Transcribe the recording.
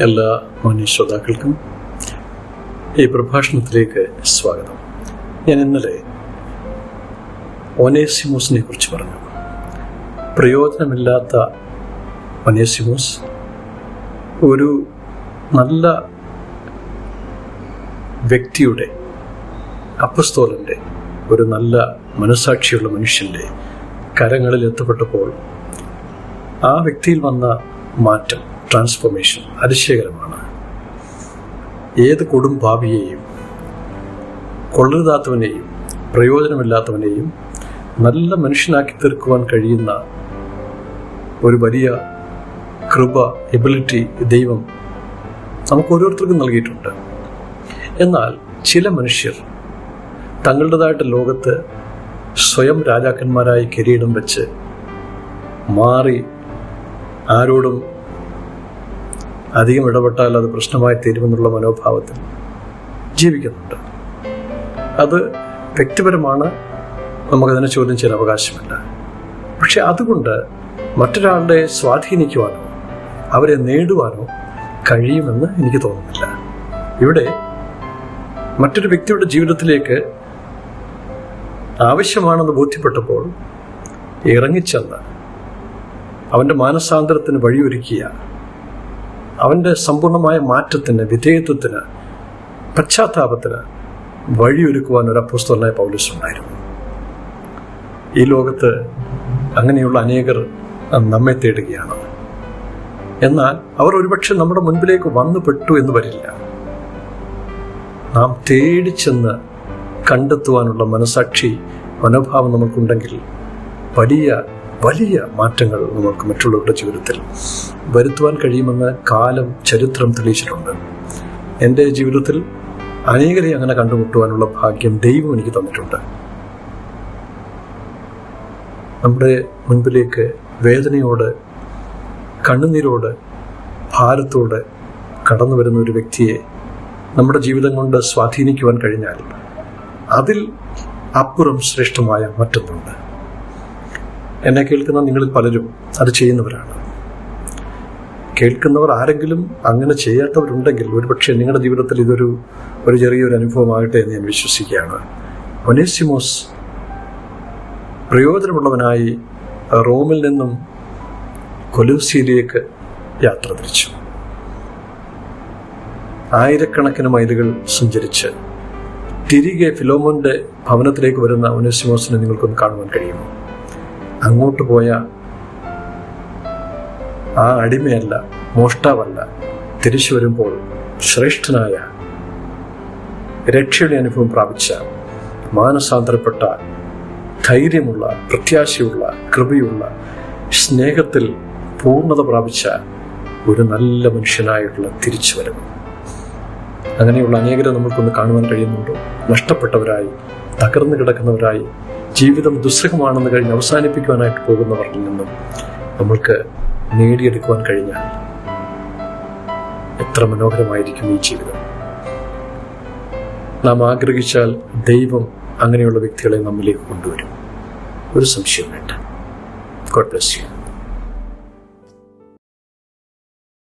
എല്ലാ മാന്യ ശ്രോതാക്കൾക്കും ഈ പ്രഭാഷണത്തിലേക്ക് സ്വാഗതം. ഞാൻ ഇന്നലെ ഒനേസിമോസിനെ കുറിച്ച് പറഞ്ഞു. പ്രയോജനമില്ലാത്ത ഒനേസിമോസ് ഒരു നല്ല വ്യക്തിയുടെ അപ്പസ്തോലന്റെ ഒരു നല്ല മനസാക്ഷിയുള്ള മനുഷ്യന്റെ കരങ്ങളിൽ എത്തപ്പെട്ടപ്പോൾ ആ വ്യക്തിയിൽ വന്ന മാറ്റം ട്രാൻസ്ഫോർമേഷൻ അതിശയകരമാണ്. ഏത് കൊടും ഭാവിയെയും കൊള്ളരുതാത്തവനെയും പ്രയോജനമില്ലാത്തവനെയും നല്ല മനുഷ്യനാക്കി തീർക്കുവാൻ കഴിയുന്ന ഒരു വലിയ കൃപ എബിലിറ്റി ദൈവം നമുക്ക് ഓരോരുത്തർക്കും നൽകിയിട്ടുണ്ട്. എന്നാൽ ചില മനുഷ്യർ തങ്ങളുടേതായിട്ട് ലോകത്ത് സ്വയം രാജാക്കന്മാരായി കിരീടം വെച്ച് മാറി ആരോടും അധികം ഇടപെട്ടാൽ അത് പ്രശ്നമായി തീരുമെന്നുള്ള മനോഭാവത്തിൽ ജീവിക്കുന്നുണ്ട്. അത് വ്യക്തിപരമാണ്. നമുക്കതിനെ ചോദ്യം ചെയ്യാൻ അവകാശമില്ല. പക്ഷെ അതുകൊണ്ട് മറ്റൊരാളുടെ സ്വാധീനിക്കുവാനോ അവരെ നേടുവാനോ കഴിയുമെന്ന് എനിക്ക് തോന്നുന്നില്ല. ഇവിടെ മറ്റൊരു വ്യക്തിയുടെ ജീവിതത്തിലേക്ക് ആവശ്യമാണെന്ന് ബോധ്യപ്പെട്ടപ്പോൾ ഇറങ്ങിച്ചെന്ന് അവന്റെ മാനസാന്തരത്തിന് വഴിയൊരുക്കിയ അവന്റെ സമ്പൂർണമായ മാറ്റത്തിന് വിധേയത്വത്തിന് പശ്ചാത്താപത്തിന് വഴിയൊരുക്കുവാൻ ഒരു അപ്പോസ്തലനായ പൗലീസ് ഉണ്ടായിരുന്നു. ഈ ലോകത്ത് അങ്ങനെയുള്ള അനേകർ നമ്മെ തേടുകയാണ്. എന്നാൽ അവർ ഒരുപക്ഷെ നമ്മുടെ മുൻപിലേക്ക് വന്നു പെട്ടു എന്ന് വരില്ല. നാം തേടിച്ചെന്ന് കണ്ടെത്തുവാനുള്ള മനസാക്ഷി മനോഭാവം നമുക്കുണ്ടെങ്കിൽ വലിയ വലിയ മാറ്റങ്ങൾ നമുക്ക് മറ്റുള്ളവരുടെ ജീവിതത്തിൽ വരുത്തുവാൻ കഴിയുമെന്ന് കാലം ചരിത്രം തെളിയിച്ചിട്ടുണ്ട്. എന്റെ ജീവിതത്തിൽ അനേകരെ അങ്ങനെ കണ്ടുമുട്ടുവാനുള്ള ഭാഗ്യം ദൈവം എനിക്ക് തന്നിട്ടുണ്ട്. നമ്മുടെ മുൻപിലേക്ക് വേദനയോട് കണ്ണുനീരോട് ഭാരത്തോട് കടന്നു വരുന്ന ഒരു വ്യക്തിയെ നമ്മുടെ ജീവിതം കൊണ്ട് സ്വാധീനിക്കുവാൻ കഴിഞ്ഞാൽ അതിൽ അപ്പുറം ശ്രേഷ്ഠമായ മറ്റൊന്നുണ്ട്. എന്നെ കേൾക്കുന്ന നിങ്ങളിൽ പലരും അത് ചെയ്യുന്നവരാണ്. കേൾക്കുന്നവർ ആരെങ്കിലും അങ്ങനെ ചെയ്യാത്തവരുണ്ടെങ്കിൽ ഒരുപക്ഷെ നിങ്ങളുടെ ജീവിതത്തിൽ ഇതൊരു ഒരു ചെറിയൊരു അനുഭവമാകട്ടെ എന്ന് ഞാൻ വിശ്വസിക്കുകയാണ്. ഒനേസിമോസ് പ്രയോജനമുള്ളവനായി റോമിൽ നിന്നും കൊലൂസിയിലേക്ക് യാത്ര തിരിച്ചു. ആയിരക്കണക്കിന് മൈലുകൾ സഞ്ചരിച്ച് തിരികെ ഫിലോമോന്റെ ഭവനത്തിലേക്ക് വരുന്ന ഒനേസിമോസിനെ നിങ്ങൾക്കൊന്ന് കാണുവാൻ കഴിയുമോ? അങ്ങോട്ട് പോയ ആ അടിമയല്ല മോഷ്ടാവല്ല തിരിച്ചു വരുമ്പോൾ ശ്രേഷ്ഠനായ രക്ഷയുടെ അനുഭവം പ്രാപിച്ച മാനസാന്തരപ്പെട്ട ധൈര്യമുള്ള പ്രത്യാശയുള്ള കൃപയുള്ള സ്നേഹത്തിൽ പൂർണത പ്രാപിച്ച ഒരു നല്ല മനുഷ്യനായിട്ടുള്ള തിരിച്ചു വരവ് അങ്ങനെയുള്ള അനേകരെ നമ്മൾക്കൊന്ന് കാണുവാൻ കഴിയുന്നുണ്ടോ? നഷ്ടപ്പെട്ടവരായി തകർന്നു കിടക്കുന്നവരായി ജീവിതം ദുസ്സഹമാണെന്ന് കഴിഞ്ഞ് അവസാനിപ്പിക്കുവാനായിട്ട് പോകുന്നവരിൽ നിന്നും നമ്മൾക്ക് നേടിയെടുക്കുവാൻ കഴിഞ്ഞാൽ എത്ര മനോഹരമായിരിക്കും ഈ ജീവിതം. നാം ആഗ്രഹിച്ചാൽ ദൈവം അങ്ങനെയുള്ള വ്യക്തികളെ നമ്മിലേക്ക് കൊണ്ടുവരും. ഒരു സംശയം വേണ്ട. God bless you